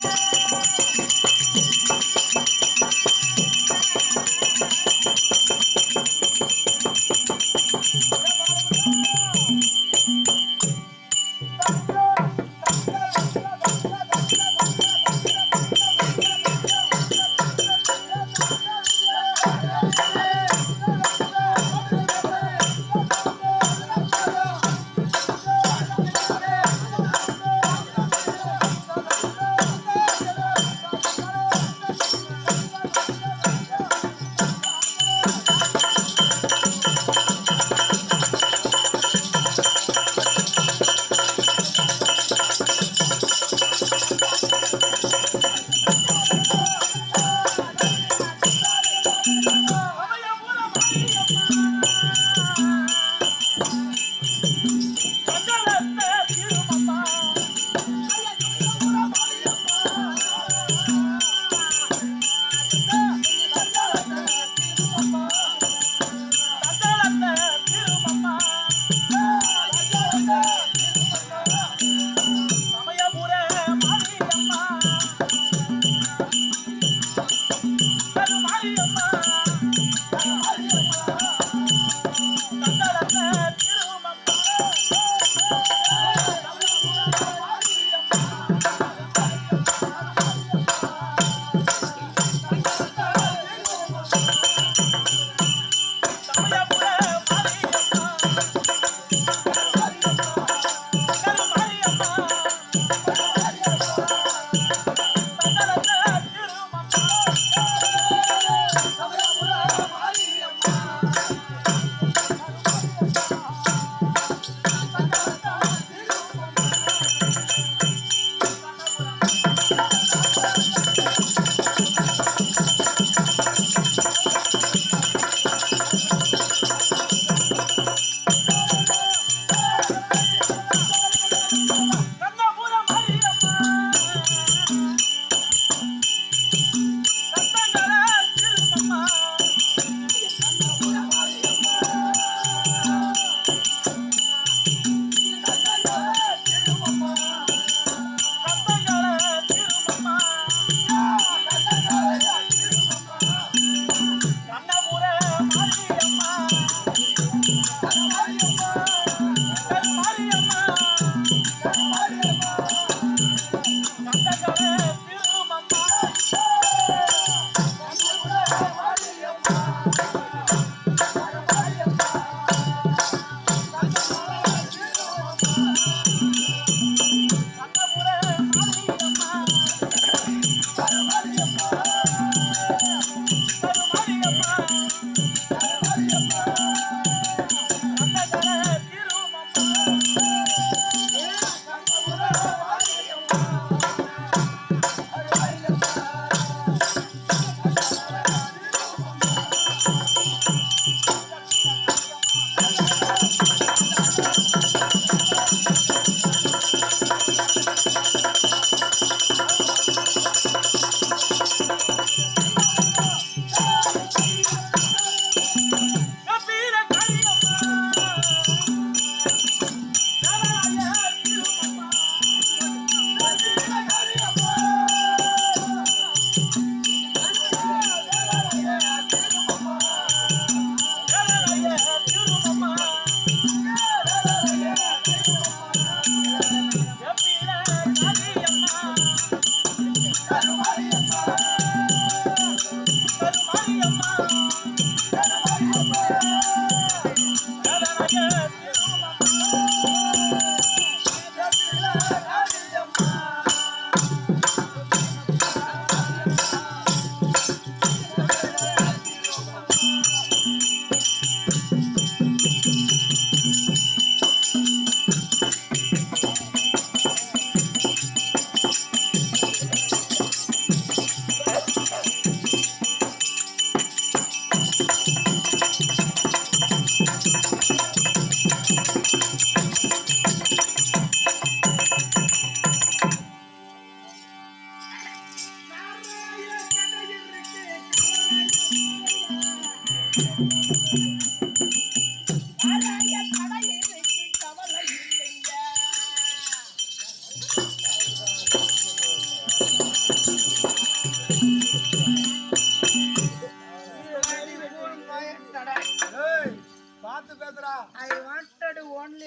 Thank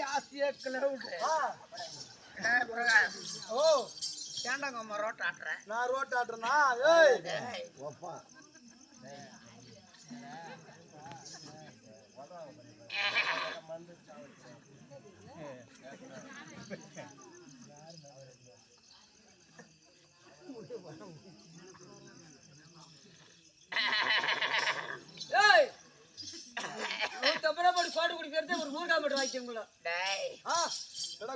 ஆசையாக கிளவுட்டு ஓ. ஏண்டாங்க அம்மா road ஆட்டுறேன் நான் ரோட் ஆட்டுறேன்னா ஏய். ஒப்பா ஏய். ரூபா போட்டு சோறு குடிக்கிறது ஒரு மூணாம் மட்டும் வாங்கிக்கோங்களா டேய்.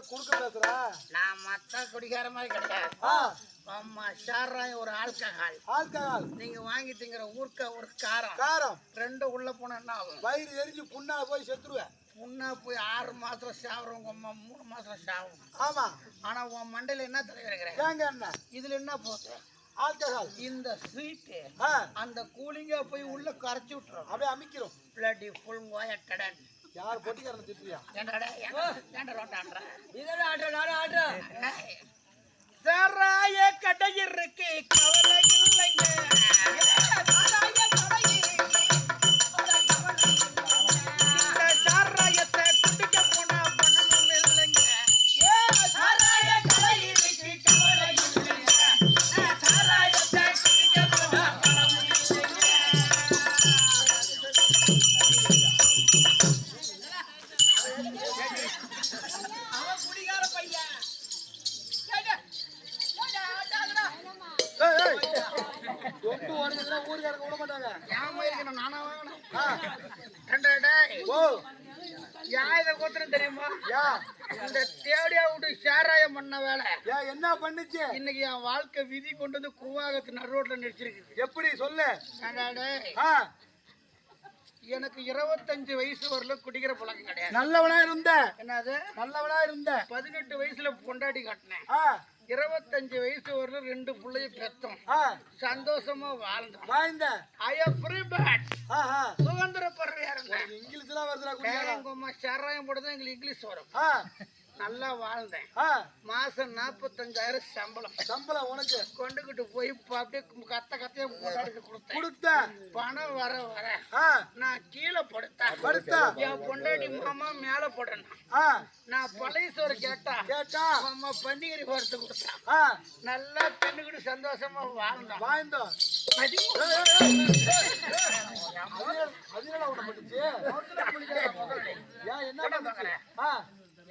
குறுக்க பேசுற? நான் மத்த குடிக்கார மாதிரி கிடையாது. ஆமா சாராயம் ஒரு ஆல்கஹால். ஆல்கஹால். நீங்க வாங்கி திங்கிற ஊர்க்க ஒரு காரம். காரம். ரெண்டு உள்ள போனா என்ன ஆகும்? வயிறு எரிஞ்சு புண்ணா போய் செத்துருவேன். முன்னா போய் ஆறு மாசத்துல சாவுறவங்க அம்மா மூணு மாசத்துல சாவும். ஆமா. ஆனா உன் மண்டையில என்ன தலைவர் இதுல என்ன போகுது? ஆல்கஹால். இந்த ஸ்வீட்டு ஆ. அந்த கூலிங்கா போய் உள்ள கரைச்சி விட்டுரும் அப்படியே அமைக்கிறோம் பிளடி ஃபுல் கோயட்டடன் யார் பொட்டிக்காரன் திட்டுறியா? ஏன்டா ஏன்டா ரோட்டான்ற இதெல்லாம் ஆட்டுறேன் நானும் ஆட்டுறேன் சாராய கடை இருக்கு கவலை இல்லைங்க. குருவாகத்து நடு ரோட்ல நிறுத்திருக்கு எப்படி சொல்லு? எனக்கு இருபத்தஞ்சு வயசு வரல குடிக்கிற பழக்கம் கிடையாது. நல்லவனா இருந்த. என்னது? நல்லவனா இருந்த. பதினெட்டு வயசுல பொண்டாட்டி கட்டினேன். இருபத்தஞ்சு வயசு வரல ரெண்டு பிள்ளைய பெத்தோம். சந்தோஷமா வாழ்ந்தோம். வாய்ந்த ஐ ஃப்ரீ பேட் சுதந்திர பறவையா இருந்தேன். இங்கிலீஷ்லாம் வருதுடா சாராயம் போட்டு தான் எங்களுக்கு இங்கிலீஷ் வரும். நல்லா வாழ்ந்தேன் மாசம் நாற்பத்தஞ்சாயிரம் சம்பளம் சம்பளம் உனக்கு கொண்டுகிட்டு போய் அப்படியே கத்த கத்தையா கொடுத்தேன் கொடுத்த பணம் வர வர நான் கீழே படுத்தேன் படுத்தா என் பொண்டாட்டி மாமா மேல போடணும் நான் பழைய சோறு கேட்டா கேட்டா மாமா பன்னிகரி வறுத்து கொடுத்தான் ஆ நல்லா தின்னுக்கிட்டு சந்தோஷமா வாழ்ந்தோம் வாய்ந்தோம் அது ஏய், ஏய், ஏய். அது- அது என்னடா உன்னை பண்ணுச்சு? ஏன் என்ன பண்ணுச்சு?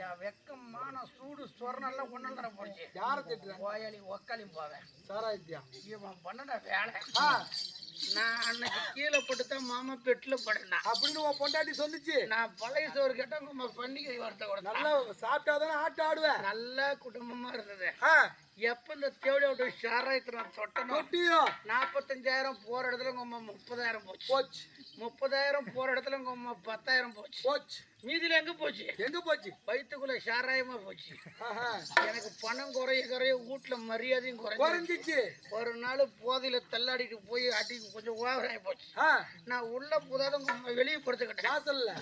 ஆ, என் வெக்கம் மானம் சூடு சொரணம் எல்லாம் ஒன்னொன்றரை போச்சு. யாரை திட்டுற? கோயாளி ஒக்காளியும் போவேன். சாராயத்தியா? இவன் பண்ணன வேலை. நான் அன்னைக்கு கீழே பட்டுத்தான் மாமா பெட்டில் படுனான் அப்படின்னு உன் பொண்டாட்டி சொன்னுச்சு நான் பழைய சோறு கேட்டா உங்க பண்டிகை வார்த்தை கொடுத்தேன் நல்லா சாப்பிட்டாதானே ஆட்ட ஆடுவ? நல்ல குடும்பமா இருந்தது. எப்ப இந்த தேவடி விட்டு சாராயத்தை நான் தொட்டியும் நாற்பத்தஞ்சாயிரம் போற இடத்துல உங்க முப்பதாயிரம் போச்சு. போச்சு. முப்பதாயிரம் போற இடத்துல உங்க பத்தாயிரம் போச்சு. போச்சு. மீதியில எங்க போச்சு? எங்க போச்சு? வயிற்றுக்குள்ள சாராயமா போச்சு. ஆஹா. எனக்கு பணம் குறைய குறைய வீட்டுல மரியாதையும் குறைஞ்சு குறைஞ்சிச்சு. ஒரு நாள் போதையில தள்ளாடிட்டு போய் அடி கொஞ்சம் ஓவர் ஆகி போச்சு நான் உள்ள புதாத வெளியே படுத்துக்கிட்டேன். வாசல்ல.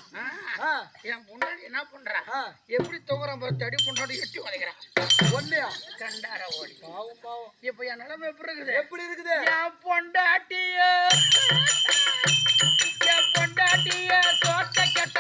என் பொண்டாட்டி என்ன பண்றா? எப்படி தூங்குறான் பாரு தடி பொண்டாட்டி எட்டி உதைக்கிறான். ஒண்ணையா? கண்டார ஓடி. பாவம் பாவம். இப்ப என் நிலைமை எப்படி இருக்குது? எப்படி இருக்குது? என் பொண்டாட்டிய என் பொண்டாட்டிய சோத்த கெட்ட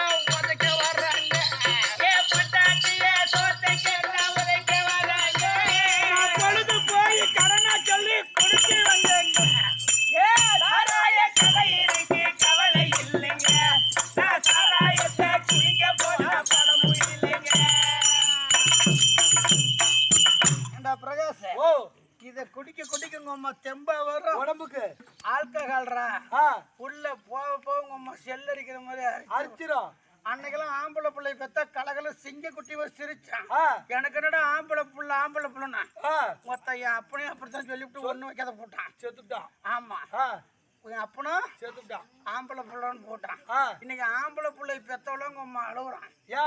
அரிச்சிரும் அன்னைக்கெல்லாம் ஆம்பளை பிள்ளை பெத்தா கலகல சிங்க குட்டி வச்சு சிரிச்சான் எனக்கு என்னடா ஆம்பளை புள்ள ஆம்பளை புள்ளனா மொத்த என் அப்பனையும் அப்படித்தான் சொல்லிவிட்டு ஒண்ணு வைக்காத போட்டான். செத்துட்டான். ஆமா. என் அப்பனும் செத்துட்டான். ஆம்பளை புள்ளன்னு போட்டான். இன்னைக்கு ஆம்பளை பிள்ளை பெத்தவள உங்க அழுகுறான் யா.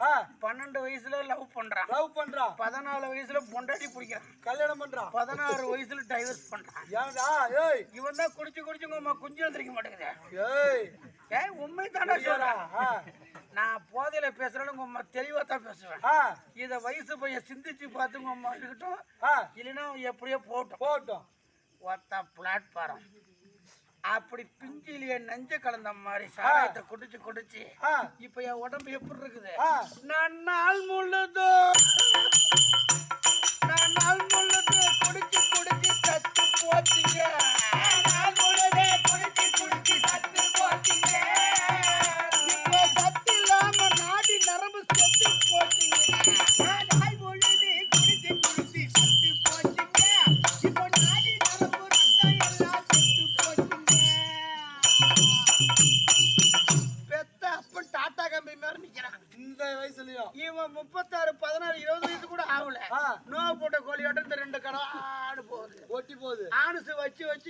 ஆ. பன்னெண்டு வயசுல லவ் பண்றான். லவ் பண்றான் பதினாலு வயசுல பொண்டாட்டி பிடிக்கிறான். கல்யாணம் பண்றான் பதினாறு வயசுல டைவர்ஸ் பண்றான். ஏன்டா ஏய். இவன் தான் குடிச்சு குடிச்சு உங்க அம்மா குஞ்சு எழுந்திரிக்க மாட்டேங்குது. ஏய். நான் போதையில பேசுறேன்னு உங்க தெளிவா தான் பேசுவேன். இத வயசு பையன் சிந்திச்சு பார்த்து உங்க அம்மா இருக்கட்டும். இல்லைன்னா எப்படியோ போட்டோம் போட்டோம் ஒத்த பிளாட்ஃபாரம் அப்படி பிஞ்சிலேயே நஞ்ச கலந்த மாதிரி சாராயத்தை குடிச்சு குடிச்சு இப்ப என் உடம்பு எப்படி இருக்குது? நான் நாள் முழுதோ. நான் நாள் முழுதோ. குடிச்சு குடிச்சு தத்து போச்சுங்க. நாள் முழுதே. குடிச்சு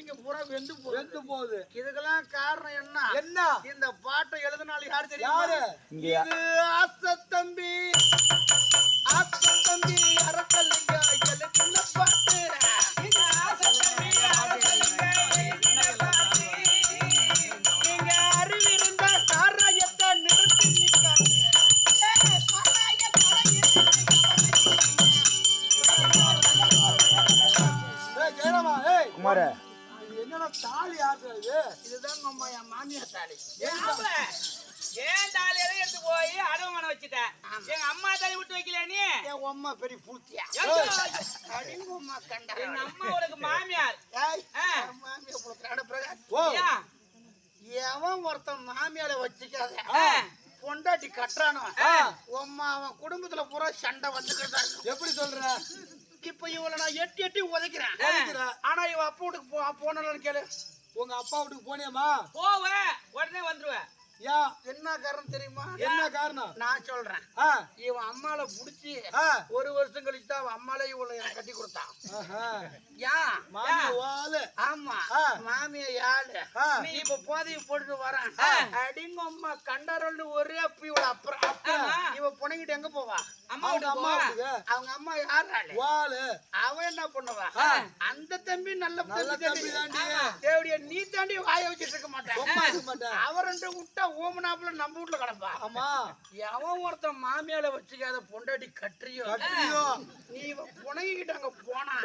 இங்க பூரா வெந்து வெந்து போகுது. இதுக்கெல்லாம் காரணம் என்ன? என்ன? இந்த பாட்டை எழுதினாலும் யாரு தெரியுமா? யாரு? இது ஆசத்தம்பி ஆசத்தம்பி அரக்கல்லிங்க எழுதின பாட்டு. இது ஆசத்தம்பி அரசலிங்க எழுதின என்னடா தாலி ஆட்டுறது? இதுதான் அம்மா என் மாமியார் தாலி. ஏன் தாலி எதையும் எடுத்து போய் அடவுமானம் வச்சுட்டேன் எங்க அம்மா தாலி விட்டு வைக்கல நீ? என் அம்மா பெரிய புளுத்தியா ஐயோ, அடிங்க அம்மா கண்டா. எங்க அம்மா உனக்கு மாமியார். மாமியார் பிரகாஷ் ஏன்? எவன் ஒருத்தன் மாமியார வச்சுக்காத. பொண்டாட்டி கட்டுறானோ. உம்மா அவன் குடும்பத்துல பூரா சண்டை வந்துக்கிறதா எப்படி சொல்ற? இப்ப இவளை நான் எட்டி எட்டி உதைக்கிறேன். உதைக்கிற. ஆனா இவ அப்பா வீட்டுக்கு போ போனலன்னு கேளு. உங்க அப்பா வீட்டுக்கு போனியம்மா? போவேன் உடனே வந்துருவேன். ஏன் என்ன காரணம் தெரியுமா? என்ன காரணம்? நான் சொல்றேன். இவன் அம்மால புடிச்சு ஒரு வருஷம் கழிச்சு தான் அவன் அம்மால இவளை எனக்கு கட்டி கொடுத்தான். ஆஹா. ஏன் மாமி வாலு ஆமா. ஆ. மாமிய யாரு ஆ. நீ இப்ப போதையை போட்டுட்டு வரேன். அடிங்க அம்மா கண்டாரோல்னு ஒரே அப்ப இவள அப்புறம். அப்புறம். இவ பொண்ணுகிட்ட எங்க போவா? அவங்க அம்மா அவங்க அம்மா யாரால வாலு அவன் என்ன பண்ணுவா? அந்த தம்பி நல்ல நல்ல தம்பி தம்பி தாண்டி. தேவடிய நீ தாண்டி வாய வச்சிட்டு இருக்க மாட்டேன் அவன் ரெண்டு விட்டா ஓமனாப்புல நம்ம வீட்டுல கிடப்பா. ஆமா. எவன் ஒருத்தன் மாமியால வச்சுக்காத பொண்டாட்டி கட்டுறியோ? நீ புனகிட்ட அங்க போனா.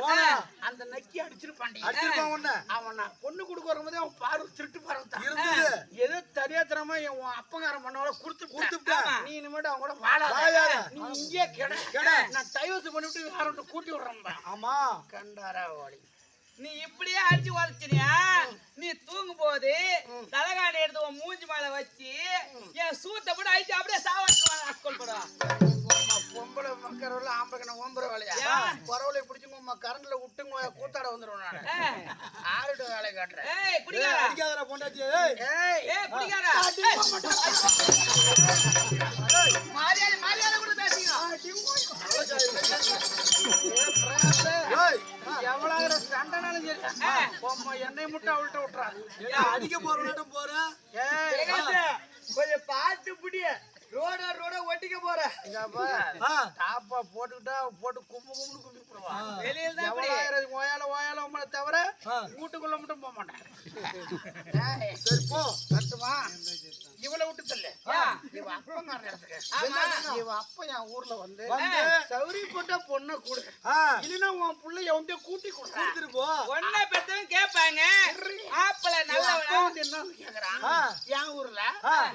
அந்த நக்கி அடிச்சிருப்பாண்டி. அடிச்சிருப்பான் உன்ன. அவன் நான் பொண்ணு கொடுக்க வரும்போது அவன் பார்வை திருட்டு இருந்தது. ஏதோ தெரியாத்தனமா என் உன் அப்பங்காரன் பண்ணவள குடுத்து கொடுத்துட்டேன். நீ இனிமேட்டு அவங்க கூட வாழாத வாழாத. நீ இங்கே கெட கெட. நான் டைவர்ஸ் பண்ணிவிட்டு யாரும் கூட்டி விடுறேன் ஆமா. கண்டாரா ஓடி. நீ இப்படியே அடிச்சு உதச்சினியா நீ தூங்கும் போது தலகாணி எடுத்து உன் மூஞ்சி மேல வச்சு என் சூத்தை போட்டு அடிச்சு அப்படியே சாவடிச்சு ஸ்கூல் போடுவா உம்மா பொம்பளை மக்கறவள ஆம்பளை கண்ண ஓம்புற வேலையா? பரவலை பிடிச்சு உம்மா கரண்ட்ல விட்டுங்க கூத்தாட வந்துடும் நான். ஆளுட வேலை காட்டுறேன். ஏய் குடிக்காரா அடிக்காதடா பொண்டாட்டி ஏய். ஏய் ஏய். அவள்கிட்ட விட்டுறாரு என்ன அடிக்க போறேன் போற. ஏய் கொஞ்சம் பார்த்து பிடி. ரோட ரோட ஒட்டிக்க போற. டாப்பா போட்டுக்கிட்டா போட்டு கும்பு கும்பி போடுவா. வெளியில தான் ஓயால ஓயால உங்களை தவிர. வீட்டுக்குள்ள மட்டும் போக மாட்டேன் சரி போ. கட்டுமா இவளை விட்டு ஏன்? இவ இடத்துக்கு. ஆமா. இவ அப்ப என் ஊர்ல வந்து சௌரி போட்ட பொண்ணை கொடு. இல்லைன்னா உன் புள்ளைய வந்து கூட்டி கொடுத்துட்டு போ. ஒன்ன பெத்தவங்க கேட்பாங்க. மாப்பிள்ளை நல்லவனா என்ன கேக்குறான். என் ஊர்ல.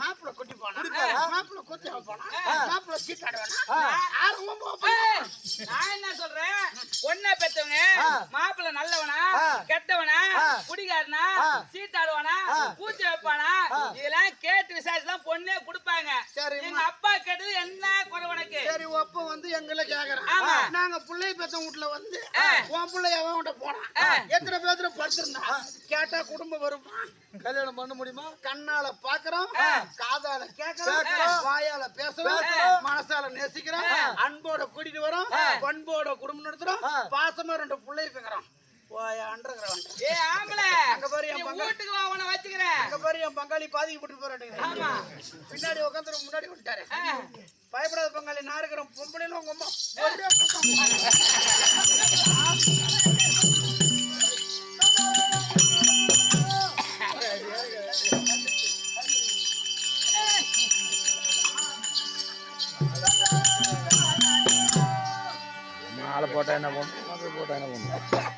மாப்பிள்ளை குட்டி போனா? மாப்பிள்ளை குத்தி போனா. மாப்பிள்ளை சீட் ஆடுவானா ஆ. ஆர்வம் நான் என்ன சொல்றேன்? ஒன்ன பெத்தவங்க ஆ. மாப்பிள்ளை நல்லவனா. கெட்டவனா. குடிகாரனா. சீட்டாடுவானா. பூச்சி வைப்பானா. இதெல்லாம் கேட்டு விசாரிச்சுலாம் பொண்ணே கொடுப்பாங்க சரிம்மா. எங்க அப்பா கேட்டது என்ன குறை உனக்கு சரி அப்ப வந்து எங்களை கேக்குறான் ஆமா. நாங்க பிள்ளை பெத்த வீட்டுல வந்து. உன் பிள்ளை எவன் விட்ட போனான். எத்தனை பேத்துல படுத்திருந்தா கேட்டா குடும்பம் வருமா கல்யாணம் பண்ண முடியுமா கண்ணால பாக்குறோம் காதால கேக்குறோம். வாயால பேசுறோம். மனசால நேசிக்கிறோம் அன்போட கூட்டிட்டு வரோம் பண்போட குடும்பம் நடத்துறோம். பாசமா ரெண்டு பிள்ளை இருக்கிறோம் அண்டர்கிரவுண்ட் ஏ ஆம்பளை அங்க பாரு என். வீட்டுக்கு வா பாரு என் பங்காளி பாதிக்கப்பட்டு போறாங்க ஆமா. பின்னாடி உட்காந்து முன்னாடி விட்டாரு. பயப்படாத பங்காளி நான் இருக்கிறேன். பொம்பளைன்னு உங்க அம்மா. மாலை போட்டா என்ன பண்ணும் போட்டா என்ன பண்ணும்